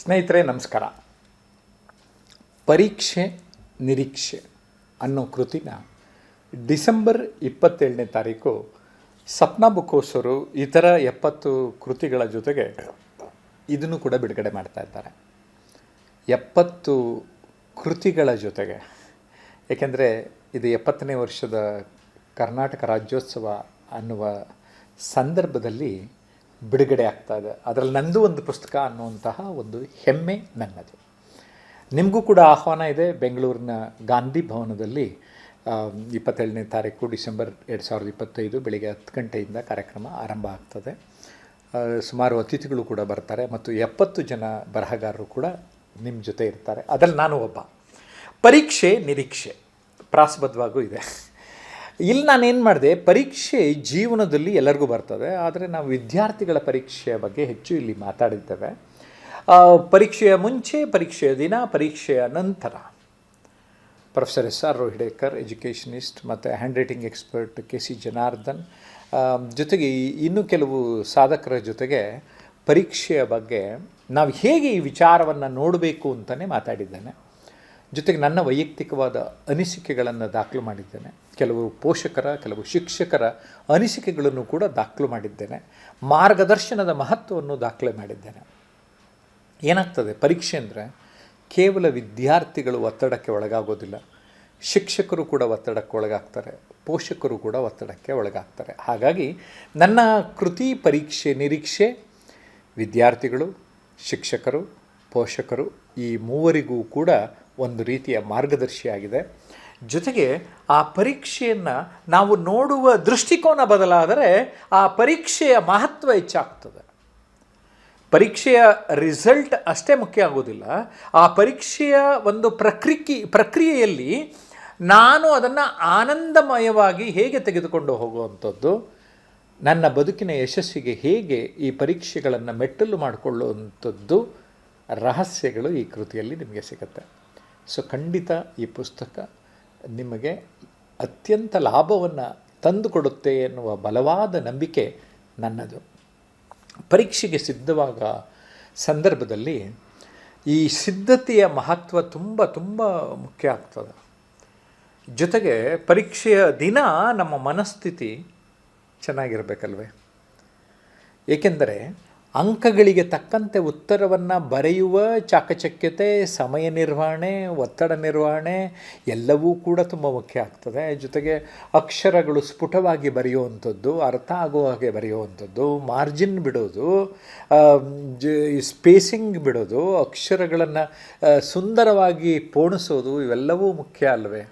ಸ್ನೇಹಿತರೆ, ನಮಸ್ಕಾರ. ಪರೀಕ್ಷೆ ನಿರೀಕ್ಷೆ ಅನ್ನೋ ಕೃತಿನ ಡಿಸೆಂಬರ್ ಇಪ್ಪತ್ತೇಳನೇ ತಾರೀಕು ಸಪ್ನಾ ಬುಕ್ಕೋಸರು ಅವರು ಇತರ ಎಪ್ಪತ್ತು ಕೃತಿಗಳ ಜೊತೆಗೆ ಇದನ್ನು ಕೂಡ ಬಿಡುಗಡೆ ಮಾಡ್ತಾ ಇದ್ದಾರೆ. ಎಪ್ಪತ್ತು ಕೃತಿಗಳ ಜೊತೆಗೆ, ಏಕೆಂದರೆ ಇದು ಎಪ್ಪತ್ತನೇ ವರ್ಷದ ಕರ್ನಾಟಕ ರಾಜ್ಯೋತ್ಸವ ಅನ್ನುವ ಸಂದರ್ಭದಲ್ಲಿ ಬಿಡುಗಡೆ ಆಗ್ತಾ ಇದೆ. ಅದರಲ್ಲಿ ನಂದು ಒಂದು ಪುಸ್ತಕ ಅನ್ನುವಂತಹ ಒಂದು ಹೆಮ್ಮೆ ನನ್ನದು. ನಿಮಗೂ ಕೂಡ ಆಹ್ವಾನ ಇದೆ ಬೆಂಗಳೂರಿನ ಗಾಂಧಿ ಭವನದಲ್ಲಿ ಇಪ್ಪತ್ತೇಳನೇ ತಾರೀಕು ಡಿಸೆಂಬರ್ ಎರಡು ಸಾವಿರದ ಇಪ್ಪತ್ತೈದು ಬೆಳಿಗ್ಗೆ ಹತ್ತು ಗಂಟೆಯಿಂದ ಕಾರ್ಯಕ್ರಮ ಆರಂಭ ಆಗ್ತದೆ. ಸುಮಾರು ಅತಿಥಿಗಳು ಕೂಡ ಬರ್ತಾರೆ ಮತ್ತು ಎಪ್ಪತ್ತು ಜನ ಬರಹಗಾರರು ಕೂಡ ನಿಮ್ಮ ಜೊತೆ ಇರ್ತಾರೆ. ಅದರಲ್ಲಿ ನಾನು ಒಬ್ಬ. ಪರೀಕ್ಷೆ ನಿರೀಕ್ಷೆ. ಪ್ರಾಸಬದ್ಧವಾಗೂ ಇದೆ. ಇಲ್ಲಿ ನಾನೇನು ಮಾಡಿದೆ, ಪರೀಕ್ಷೆ ಜೀವನದಲ್ಲಿ ಎಲ್ಲರಿಗೂ ಬರ್ತದೆ, ಆದರೆ ನಾವು ವಿದ್ಯಾರ್ಥಿಗಳ ಪರೀಕ್ಷೆಯ ಬಗ್ಗೆ ಹೆಚ್ಚು ಇಲ್ಲಿ ಮಾತಾಡಿದ್ದೇವೆ. ಪರೀಕ್ಷೆಯ ಮುಂಚೆ, ಪರೀಕ್ಷೆಯ ದಿನ, ಪರೀಕ್ಷೆಯ ನಂತರ. Professor S R Rohidekar, educationist ಮತ್ತು handwriting expert K C Janardhan. ಜೊತೆಗೆ ಇನ್ನೂ ಕೆಲವು ಸಾಧಕರ ಜೊತೆಗೆ ಪರೀಕ್ಷೆಯ ಬಗ್ಗೆ ನಾವು ಹೇಗೆ ಈ ವಿಚಾರವನ್ನು ನೋಡಬೇಕು ಅಂತಲೇ ಮಾತಾಡಿದ್ದೇನೆ. ಜೊತೆಗೆ ನನ್ನ ವೈಯಕ್ತಿಕವಾದ ಅನಿಸಿಕೆಗಳನ್ನು ದಾಖಲು ಮಾಡಿದ್ದೇನೆ. ಕೆಲವು ಪೋಷಕರ, ಕೆಲವು ಶಿಕ್ಷಕರ ಅನಿಸಿಕೆಗಳನ್ನು ಕೂಡ ದಾಖಲು ಮಾಡಿದ್ದೇನೆ. ಮಾರ್ಗದರ್ಶನದ ಮಹತ್ವವನ್ನು ದಾಖಲೆ ಮಾಡಿದ್ದೇನೆ. ಏನಾಗ್ತದೆ? ಪರೀಕ್ಷೆ ಅಂದರೆ ಕೇವಲ ವಿದ್ಯಾರ್ಥಿಗಳು ಒತ್ತಡಕ್ಕೆ ಒಳಗಾಗೋದಿಲ್ಲ. ಶಿಕ್ಷಕರು ಕೂಡ ಒತ್ತಡಕ್ಕೆ ಒಳಗಾಗ್ತಾರೆ. ಪೋಷಕರು ಕೂಡ ಒತ್ತಡಕ್ಕೆ ಒಳಗಾಗ್ತಾರೆ. ಹಾಗಾಗಿ ನನ್ನ ಕೃತಿ ಪರೀಕ್ಷೆ ನಿರೀಕ್ಷೆ ವಿದ್ಯಾರ್ಥಿಗಳು, ಶಿಕ್ಷಕರು, ಪೋಷಕರು ಈ ಮೂವರಿಗೂ ಕೂಡ ಒಂದು ರೀತಿಯ ಮಾರ್ಗದರ್ಶಿಯಾಗಿದೆ. ಜೊತೆಗೆ ಆ ಪರೀಕ್ಷೆಯನ್ನು ನಾವು ನೋಡುವ ದೃಷ್ಟಿಕೋನ ಬದಲಾದರೆ ಆ ಪರೀಕ್ಷೆಯ ಮಹತ್ವ ಹೆಚ್ಚಾಗ್ತದೆ. ಪರೀಕ್ಷೆಯ ರಿಸಲ್ಟ್ ಅಷ್ಟೇ ಮುಖ್ಯ ಆಗೋದಿಲ್ಲ. ಆ ಪರೀಕ್ಷೆಯ ಒಂದು ಪ್ರಕ್ರಿಯೆ ಪ್ರಕ್ರಿಯೆಯಲ್ಲಿ ನಾನು ಅದನ್ನು ಆನಂದಮಯವಾಗಿ ಹೇಗೆ ತೆಗೆದುಕೊಂಡು ಹೋಗುವಂಥದ್ದು, ನನ್ನ ಬದುಕಿನ ಯಶಸ್ಸಿಗೆ ಹೇಗೆ ಈ ಪರೀಕ್ಷೆಗಳನ್ನು ಮೆಟ್ಟಲು ಮಾಡಿಕೊಳ್ಳುವಂಥದ್ದು, ರಹಸ್ಯಗಳು ಈ ಕೃತಿಯಲ್ಲಿ ನಿಮಗೆ ಸಿಗುತ್ತೆ. ಸೊ ಖಂಡಿತ ಈ ಪುಸ್ತಕ ನಿಮಗೆ ಅತ್ಯಂತ ಲಾಭವನ್ನು ತಂದುಕೊಡುತ್ತೆ ಎನ್ನುವ ಬಲವಾದ ನಂಬಿಕೆ ನನ್ನದು. ಪರೀಕ್ಷೆಗೆ ಸಿದ್ಧವಾಗ ಸಂದರ್ಭದಲ್ಲಿ ಈ ಸಿದ್ಧತೆಯ ಮಹತ್ವ ತುಂಬ ತುಂಬ ಮುಖ್ಯ ಆಗ್ತದೆ. ಜೊತೆಗೆ ಪರೀಕ್ಷೆಯ ದಿನ ನಮ್ಮ ಮನಸ್ಥಿತಿ ಚೆನ್ನಾಗಿರಬೇಕಲ್ವೇ? ಏಕೆಂದರೆ ಅಂಕಗಳಿಗೆ ತಕ್ಕಂತೆ ಉತ್ತರವನ್ನು ಬರೆಯುವ ಚಾಕಚಕ್ಯತೆ, ಸಮಯ ನಿರ್ವಹಣೆ, ಒತ್ತಡ ನಿರ್ವಹಣೆ ಎಲ್ಲವೂ ಕೂಡ ತುಂಬ ಮುಖ್ಯ ಆಗ್ತದೆ. ಜೊತೆಗೆ ಅಕ್ಷರಗಳು ಸ್ಫುಟವಾಗಿ ಬರೆಯುವಂಥದ್ದು, ಅರ್ಥ ಆಗುವ ಹಾಗೆ ಬರೆಯುವಂಥದ್ದು ಮಾರ್ಜಿನ್ ಬಿಡೋದು ಸ್ಪೇಸಿಂಗ್ ಬಿಡೋದು, ಅಕ್ಷರಗಳನ್ನು ಸುಂದರವಾಗಿ ಪೋಣಿಸೋದು ಇವೆಲ್ಲವೂ ಮುಖ್ಯ ಅಲ್ವೇ?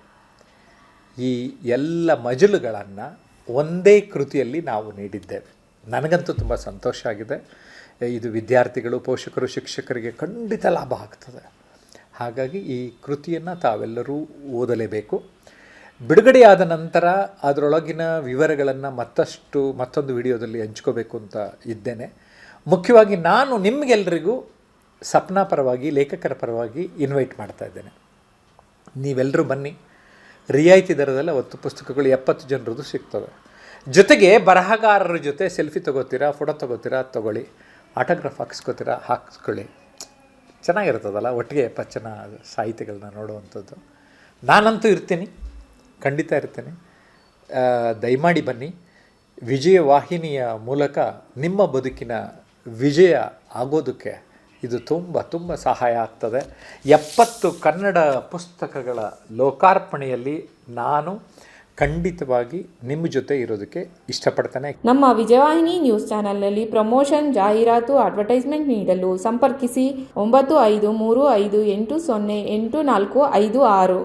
ಈ ಎಲ್ಲ ಮಜಲುಗಳನ್ನು ಒಂದೇ ಕೃತಿಯಲ್ಲಿ ನಾವು ನೀಡಿದ್ದೇವೆ. ನನಗಂತೂ ತುಂಬ ಸಂತೋಷ ಆಗಿದೆ. ಇದು ವಿದ್ಯಾರ್ಥಿಗಳು, ಪೋಷಕರು, ಶಿಕ್ಷಕರಿಗೆ ಖಂಡಿತ ಲಾಭ ಆಗ್ತದೆ. ಹಾಗಾಗಿ ಈ ಕೃತಿಯನ್ನು ತಾವೆಲ್ಲರೂ ಓದಲೇಬೇಕು. ಬಿಡುಗಡೆಯಾದ ನಂತರ ಅದರೊಳಗಿನ ವಿವರಗಳನ್ನು ಮತ್ತಷ್ಟು, ಮತ್ತೊಂದು ವಿಡಿಯೋದಲ್ಲಿ ಹಂಚ್ಕೋಬೇಕು ಅಂತ ಇದ್ದೇನೆ. ಮುಖ್ಯವಾಗಿ ನಾನು ನಿಮಗೆಲ್ಲರಿಗೂ ಸಪ್ನಾ ಪರವಾಗಿ, ಲೇಖಕರ ಪರವಾಗಿ ಇನ್ವೈಟ್ ಮಾಡ್ತಾ ಇದ್ದೇನೆ. ನೀವೆಲ್ಲರೂ ಬನ್ನಿ. ರಿಯಾಯಿತಿ ದರದಲ್ಲಿ ಅವತ್ತು ಪುಸ್ತಕಗಳು ಎಪ್ಪತ್ತು ಜನರದ್ದು ಸಿಗ್ತವೆ. ಜೊತೆಗೆ ಬರಹಗಾರರ ಜೊತೆ ಸೆಲ್ಫಿ ತೊಗೋತೀರಾ, ಫೋಟೋ ತೊಗೋತೀರಾ, ತೊಗೊಳ್ಳಿ. ಆಟೋಗ್ರಾಫ್ ಹಾಕಿಸ್ಕೋತೀರಾ, ಹಾಕಿಸ್ಕೊಳ್ಳಿ. ಚೆನ್ನಾಗಿರ್ತದಲ್ಲ ಒಟ್ಟಿಗೆ ಪಚ್ಚನ ಸಾಹಿತ್ಯಗಳನ್ನ ನೋಡುವಂಥದ್ದು. ನಾನಂತೂ ಇರ್ತೀನಿ, ಖಂಡಿತ ಇರ್ತೀನಿ. ದಯಮಾಡಿ ಬನ್ನಿ. ವಿಜಯ ವಾಹಿನಿಯ ಮೂಲಕ ನಿಮ್ಮ ಬದುಕಿನ ವಿಜಯ ಆಗೋದಕ್ಕೆ ಇದು ತುಂಬ ತುಂಬ ಸಹಾಯ ಆಗ್ತದೆ. ಎಪ್ಪತ್ತು ಕನ್ನಡ ಪುಸ್ತಕಗಳ ಲೋಕಾರ್ಪಣೆಯಲ್ಲಿ ನಾನು ಖಂಡಿತವಾಗಿ ನಿಮ್ಮ ಜೊತೆ ಇರೋದಕ್ಕೆ ಇಷ್ಟಪಡ್ತಾನೆ. ನಮ್ಮ ವಿಜಯವಾಹಿನಿ ನ್ಯೂಸ್ ಚಾನೆಲ್ನಲ್ಲಿ ಪ್ರಮೋಷನ್, ಜಾಹೀರಾತು, ಅಡ್ವರ್ಟೈಸ್ಮೆಂಟ್ ನೀಡಲು ಸಂಪರ್ಕಿಸಿ ಒಂಬತ್ತು ಐದು ಮೂರು ಐದು ಎಂಟು ಸೊನ್ನೆ ಎಂಟು ನಾಲ್ಕು ಐದು ಆರು.